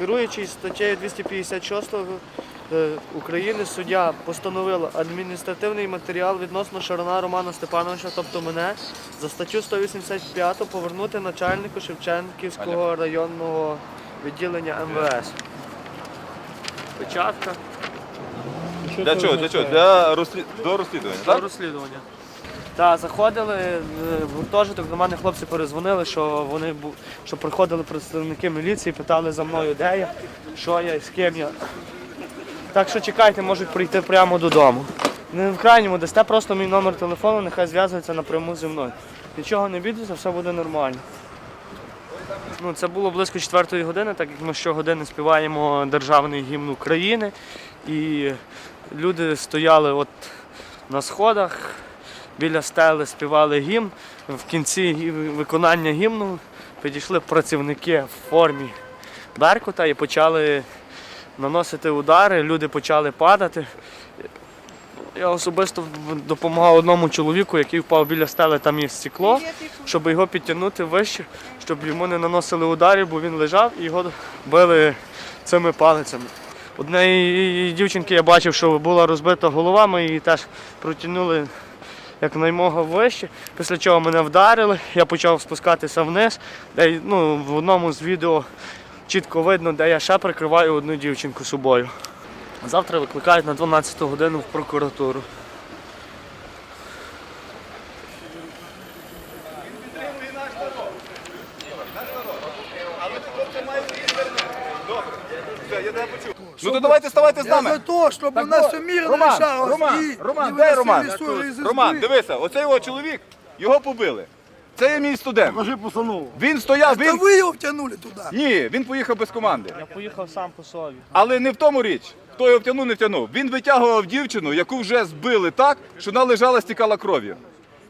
Керуючись статтею 256 е, України, суддя постановила адміністративний матеріал відносно Шарана Романа Степановича, тобто мене, за статтю 185 повернути начальнику Шевченківського районного відділення МВС. Печатка Для чого? Для чого? Для розслід... до розслідування, до так? розслідування. Так, заходили е, в гуртожиток, до мене хлопці перезвонили, що вони що приходили представники міліції, питали за мною, де я, що я і з ким я. Так що чекайте, можуть прийти прямо додому. Не в крайньому дасте просто мій номер телефону, нехай зв'язується напряму зі мною. Нічого не бійтеся, все буде нормально. Ну, це було близько четвертої години, так як ми щогодини співаємо державний гімн України. І люди стояли от на сходах, біля стели співали гімн. В кінці виконання гімну підійшли працівники в формі Беркута і почали наносити удари, люди почали падати. Я особисто допомагав одному чоловіку, який впав біля стели, там є стекло, щоб його підтягнути вище, щоб йому не наносили ударів, бо він лежав і його били цими палицями. Однієї дівчинки я бачив, що була розбита голова, ми її теж протягнули якнаймога вище, після чого мене вдарили, я почав спускатися вниз, де ну, в одному з відео чітко видно, де я ще прикриваю одну дівчинку собою. Завтра викликають на 12 годину в прокуратуру. Ну то давайте ставайте з Я за то, щоб у нас все мирно Роман, решалось. Роман, і Роман, не де виносили Роман? ссори. Роман, дивися, оцей його чоловік, його побили. Це є мій студент. Покажи постанову. Він стояв, Та він. ви його втягнули туди. Ні, він поїхав без команди. Я поїхав сам по собі. Але не в тому річ, хто його втягнув, не втягнув. Він витягував дівчину, яку вже збили так, що вона лежала, стікала кров'ю.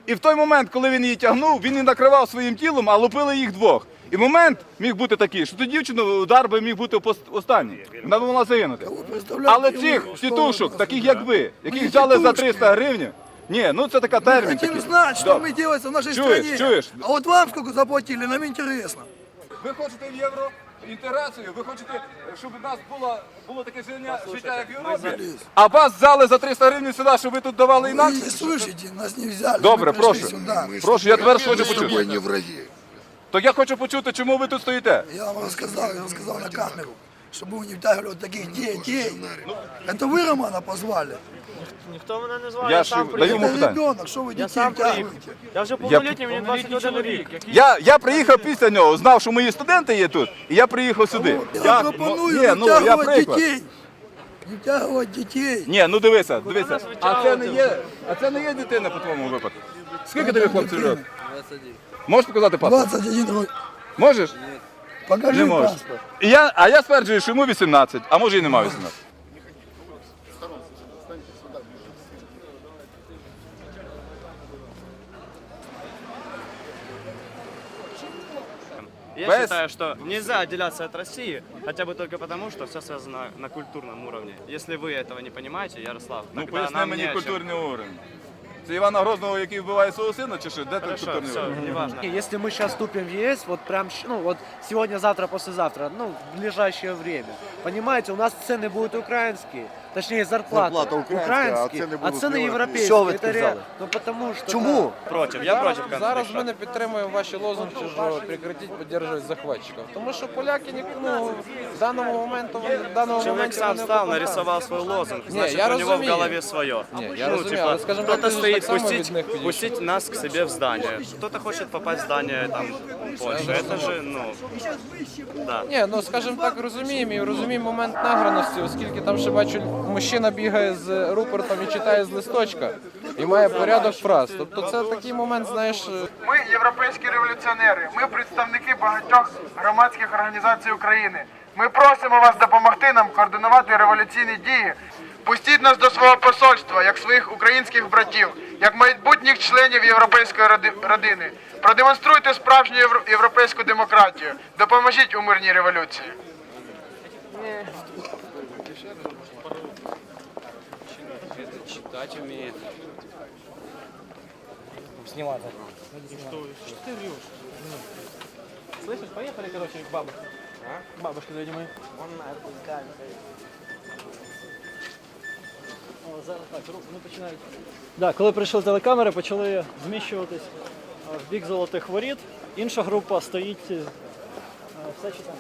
І в той момент, коли він її тягнув, він її накривав своїм тілом, а лупили їх двох. І момент міг бути такий, що ту дівчину удар би міг бути пос- останній. Вона б могла загинути. Ви представляєте, Але йому, цих що тітушок, нас таких туди? як ви, яких не взяли за тітушки. 300 гривень, ні, ну це така термін. Хотим такий. знать, что Да. мы делаем в нашей Чуешь, стране. чуешь? А вот вам сколько заплатили, нам интересно. Ви хочете в євро інтеграцію, ви хочете, щоб у нас було, було таке життя, життя, як в Європі. А вас взяли за 300 гривень сюди, щоб ви тут давали Вы інакше? не слышите, нас не взяли. Добре, мы пришли прошу. сюда. Прошу, я тепер хочу Мы с тобой почути. не враги. То я хочу почути, чому ви тут стоїте. Я вам рассказал, я рассказал на камеру, чтобы вы не втягивали вот таких детей. Это вы Романа позвали? Ніхто мене не звав, Я я, ж сам даю приїхав. йому Это питання. ребенок, что вы Я детей сам приїхав. втягиваете? Я вже повнолітній, мені 21 рік. Я, я приїхав після нього, знав, що мої студенти є тут, і я приїхав сюди. Я ну, пропоную ні, не ну, я втягивать приклад. детей. Не втягивать детей. Ні, ну дивися, дивися. нас А це не витягувати? є, а це не є дитина по твоєму випадку. Скільки тобі хлопців років? 21. Можеш показати паспорт? 21 год. Можеш? Покажи Не можеш. паспорт. І я, а я стверджую, що йому 18, а може і немає 18. Я Без- считаю, что нельзя отделяться от России, хотя бы только потому, что все связано на культурном уровне. Если вы этого не понимаете, Ярослав, Ну тогда поясни нам мені не о чем. культурний уровень. Це Івана Грозного, який вбиває свого сина, чи що? Де тут Хорошо, культурний все, неважно. Если мы сейчас вступим в ЕС, вот прям, щ- ну вот сегодня, завтра, послезавтра, ну, в ближайшее время, понимаете, у нас цены будут украинские, точнее зарплаты Зарплата украинская, а украинские, цены а будут цены европейские. европейские. Що ви Это таки ре- взяли? Ну потому что... Чому? Против, я против Зараз конфликта. ми не підтримуємо ваші лозунги, що прекратіть підтримувати захватчиків. Тому що поляки ні- ну, в даному моменту вони- в даному Человек моменті сам вони встал, окупанти. нарисовал свой лозунг, Не, значит, я у него в разумею. голове свое. Не, я ну, разумею, типа, але, скажем так, кто-то ти ж стоит так само пустить, від них підійшов. пустить нас к себе в здание, кто-то хочет попасть в здание там Польши. Это же, ну, да. Ні, ну скажімо так, розуміємо і розуміємо момент награності, оскільки там ще бачу, мужчина бігає з рупортом і читає з листочка і має порядок фраз. Тобто це такий момент, знаєш, е, Ми європейські революціонери. Ми представники багатьох громадських організацій України. Ми просимо вас допомогти нам координувати революційні дії. Пустіть нас до свого посольства, як своїх українських братів, як майбутніх членів європейської роди- родини. Продемонструйте справжню європейську демократію. Допоможіть у мирній революції. Читать умеет. Слышишь, поехали, короче, к бабушке. Бабушки, дяді мої. О, зараз так, ру- вони починають. Да, коли прийшли телекамери, почали зміщуватись а, в бік золотих воріт. Інша група стоїть. е, Все чи там?